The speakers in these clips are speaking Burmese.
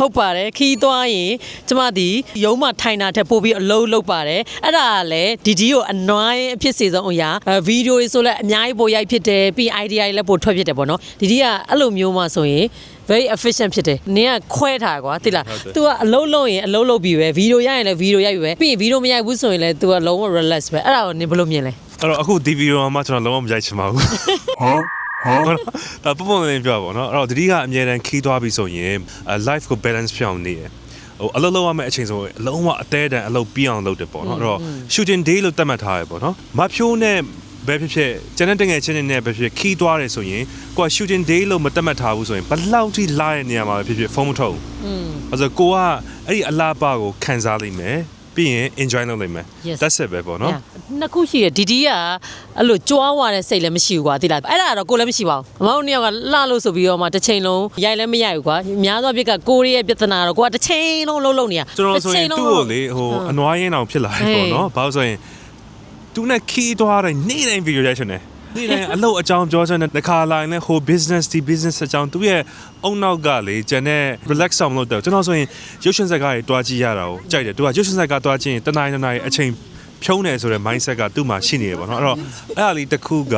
ဟုတ်ပါတယ်ခီးသွားရင်ကျမဒီရုံးမထိုင်တာထက်ပိုပြီးအလုံးလုံးပါတယ်အဲ့ဒါကလည်းဒီဒီကိုအနွိုင်းအဖြစ်စေဆုံးအရာအဲဗီဒီယိုတွေဆိုလည်းအများကြီးပိုရိုက်ဖြစ်တယ်ပြီး idea တွေလည်းပိုထွက်ဖြစ်တယ်ပေါ့နော်ဒီဒီကအဲ့လိုမျိုးမှဆိုရင် very efficient ဖြစ်တယ်နင်ကခွဲထားကွာတိလား तू ကအလုံးလုံးရင်အလုံးလုံးပြီးပဲဗီဒီယိုရိုက်ရင်လည်းဗီဒီယိုရိုက်ပြီပဲပြီးရင်ဗီဒီယိုမရိုက်ဘူးဆိုရင်လည်း तू ကလုံးဝ relax ပဲအဲ့ဒါကိုနင်ဘယ်လိုမြင်လဲအဲ့တော့အခုဒီဗီဒီယိုမှာကျွန်တော်လုံးဝမကြိုက်ချင်ပါဘူးဟမ် ဟုတ်လားဒါပုံပုံလေးပြောပါဘောနော်အဲ့တော့တတိကအမြဲတမ်းခီးသွားပြီဆိုရင် life ကို balance ဖြစ်အောင်နေရဟိုအလုပ်လုပ်ရမယ့်အချိန်ဆိုလုံးဝအသေးတန်အလုပ်ပြီးအောင်လုပ်တယ်ပေါ့နော်အဲ့တော့ shooting day လို့သတ်မှတ်ထားရပေါ့နော်မဖြိုးနဲ့ဘယ်ဖြစ်ဖြစ်ကျန်တဲ့တငယ်ချင်းတွေနဲ့ဘယ်ဖြစ်ခီးသွားတယ်ဆိုရင်ကိုက shooting day လို့မသတ်မှတ်ထားဘူးဆိုရင်ဘလောက်ထိလာတဲ့နေရာမှာပဲဖြစ်ဖြစ်ဖုန်းမထုတ်ဘူး။အင်းအဲဆိုကိုကအဲ့ဒီအလားပါကိုခံစားလိမ့်မယ် ပြီးရင် enjoy လုပ်လိမ့်မယ် Yes. that's it ပဲပေါ့နော် နှစ်ခုရှိတယ်ဒီဒီကအဲ့လိုကြွားဝါတဲ့စိတ်လည်းမရှိဘူးကွာတိလားအဲ့ဒါကတော့ကိုယ်လည်းမရှိပါဘူးအမေတို့နှစ်ယောက်ကလှလို့ဆိုပြီးတော့မှတစ်ချိန်လုံးရိုက်လည်းမရိုက်ဘူးကွာအများသောပြစ်ကကိုရီးရဲ့ပြဿနာတော့ကိုကတစ်ချိန်လုံးလုံးလုံးနေရကျွန်တော်ဆိုရင်သူ့ကိုလေဟိုအနွားရင်းအောင်ဖြစ်လာတယ်ပေါ့နော်ဘာလို့ဆိုရင်သူနဲ့ခီးသွားတယ်နေ့တိုင်းဗီဒီယို ရိုက်ရှင်တယ်နေ့တိုင်းအလုပ်အကြောင်းပြောချင်တယ်တစ်ခါလာရင်လည်းဟို business ဒီ business အကြောင်းသူရဲ့အုံနောက်ကလေကျန်တဲ့ relax အောင်လုပ်တယ်ကျွန်တော်ဆိုရင်ရုပ်ရှင်ဇာတ်ကားတွေတွားကြည့်ရတာကိုကြိုက်တယ်သူကရုပ်ရှင်ဇာတ်ကားတွားကြည့်ရင်တနိုင်တနိုင်အချိန်ဖြုံးတယ်ဆိုတဲ့ mindset ကသူ့မှာရှိနေတယ်ပေါ့နော်အဲ့တော့အဲ့ဒါလေးတစ်ခုက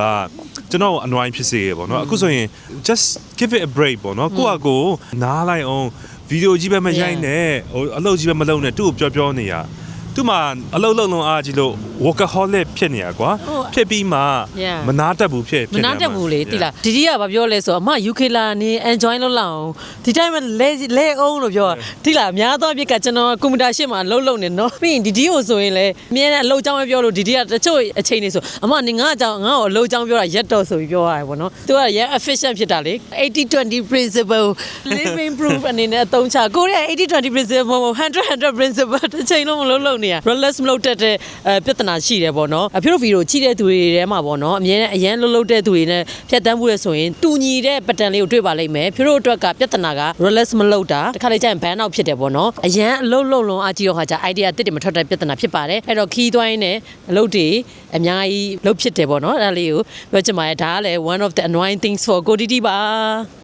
ကျွန်တော်အနွိုင်းဖြစ်စေရပေါ့နော်အခုဆိုရင် just give it a break ပေါ့နော်ကိုယ့်အကိုနားလိုက်အောင်ဗီဒီယိုကြီးပဲမရိုက်နဲ့ဟိုအလုပ်ကြီးပဲမလုပ်နဲ့သူ့ကိုပြောပြောနေရ သူ့မှာအလုပ်လုပ်လုံးအားကြီးလို့ workaholic ဖြစ်နေရကွာဖြစ်ပြီးမှ Yeah. မနာတတ်ဘူးဖြစ်မနာတက်ဘူးလေတိလားဒီဒီကဘာပြောလဲဆိုတော့အမ UK လာနေ enjoy လုပ်လောက်အောင်ဒီတိုင်းမှာလဲလဲအောင်လို့ပြောတိလားအများသောပြစ်ကကျွန်တော်ကွန်ပျူတာရှင်းမှာလှုပ်လှုပ်နေနော်ပြီးရင်ဒီဒီကိုဆိုရင်လည်းအမြဲတမ်းအလုပ်ကြောင်းပဲပြောလို့ဒီဒီကတချို့အချိန်နေဆိုအမနေငါအကြောင်းငါ့ကိုအလုပ်ကြောင်းပြောတာရက်တော့ဆိုပြီးပြောရတယ်ပေါ့နော်သူကရ efficient ဖြစ်တာလေ80-20 principle living proof အနေနဲ့အသုံးချကိုရီးယား80-20 principle မဟုတ်100 100 principle တစ်ချိန်လုံးမလုံးလုံးနေရ relax မလုပ်တတ်တဲ့အဲပြဿနာရှိတယ်ပေါ့နော်အဖြစ်တို့ဗီဒီယိုကြည့်တဲ့သူတွေထဲမှာပေါ့နော်အမြဲတမ်းအရန်လုံးလုံးတဲ့သူတွေနဲ့ဖြတ်တန်းမှုရဆိုရင်တူညီတဲ့ပတန်လေးကိုတွေ့ပါလိမ့်မယ်ဖြစ်တို့အတွက်ကပြဿနာက relax မလုပ်တာတစ်ခါလေကျရင် ban out ဖြစ်တယ်ပေါ့နော်အရန်အလုံးလုံးလုံးအကြည့်တော့ခါကျ idea တစ်တွေမထွက်တဲ့ပြဿနာဖြစ်ပါတယ်အဲ့တော့ခီးသွားရင်းနဲ့အလုပ်တွေအများကြီးလုပ်ဖြစ်တယ်ပေါ့နော်အဲ့ဒါလေးကိုပြောချင်ပါတယ်ဒါကလည်း one of the annoying things for ကိုတီတီပါ